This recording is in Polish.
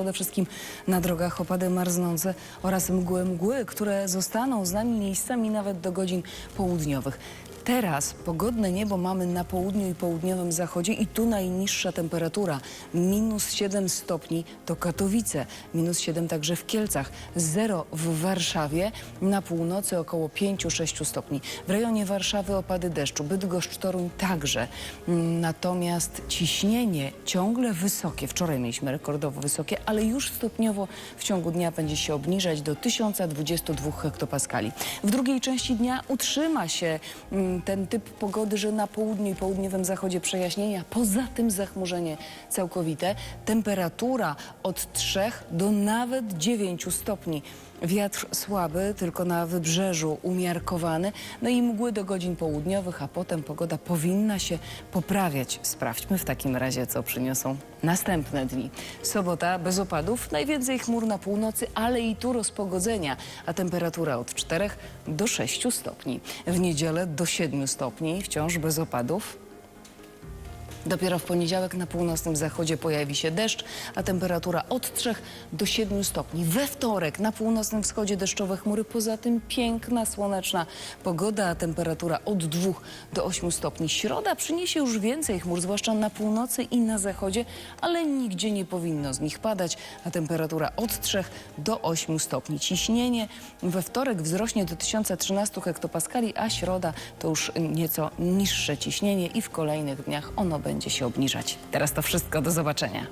Przede wszystkim na drogach opady marznące oraz mgły mgły, które zostaną z nami miejscami nawet do godzin południowych. Teraz pogodne niebo mamy na południu i południowym zachodzie i tu najniższa temperatura. Minus 7 stopni to Katowice, minus 7 także w Kielcach, 0 w Warszawie, na północy około 5-6 stopni. W rejonie Warszawy opady deszczu, Bydgoszcz, Toruń także. Natomiast ciśnienie ciągle wysokie. Wczoraj mieliśmy rekordowo wysokie, ale już stopniowo w ciągu dnia będzie się obniżać do 1022 hektopaskali. W drugiej części dnia utrzyma się mm, ten typ pogody, że na południu i południowym zachodzie przejaśnienia, poza tym zachmurzenie całkowite. Temperatura od 3 do nawet 9 stopni. Wiatr słaby, tylko na wybrzeżu umiarkowany, no i mgły do godzin południowych, a potem pogoda powinna się poprawiać. Sprawdźmy w takim razie, co przyniosą następne dni. Sobota bez opadów, najwięcej chmur na północy, ale i tu rozpogodzenia, a temperatura od 4 do 6 stopni. W niedzielę do 7 stopni, wciąż bez opadów. Dopiero w poniedziałek na północnym zachodzie pojawi się deszcz, a temperatura od 3 do 7 stopni. We wtorek na północnym wschodzie deszczowe chmury, poza tym piękna, słoneczna pogoda, a temperatura od 2 do 8 stopni. Środa przyniesie już więcej chmur, zwłaszcza na północy i na zachodzie, ale nigdzie nie powinno z nich padać, a temperatura od 3 do 8 stopni. Ciśnienie we wtorek wzrośnie do 1013 hektopaskali, a środa to już nieco niższe ciśnienie i w kolejnych dniach ono będzie się obniżać. Teraz to wszystko, do zobaczenia.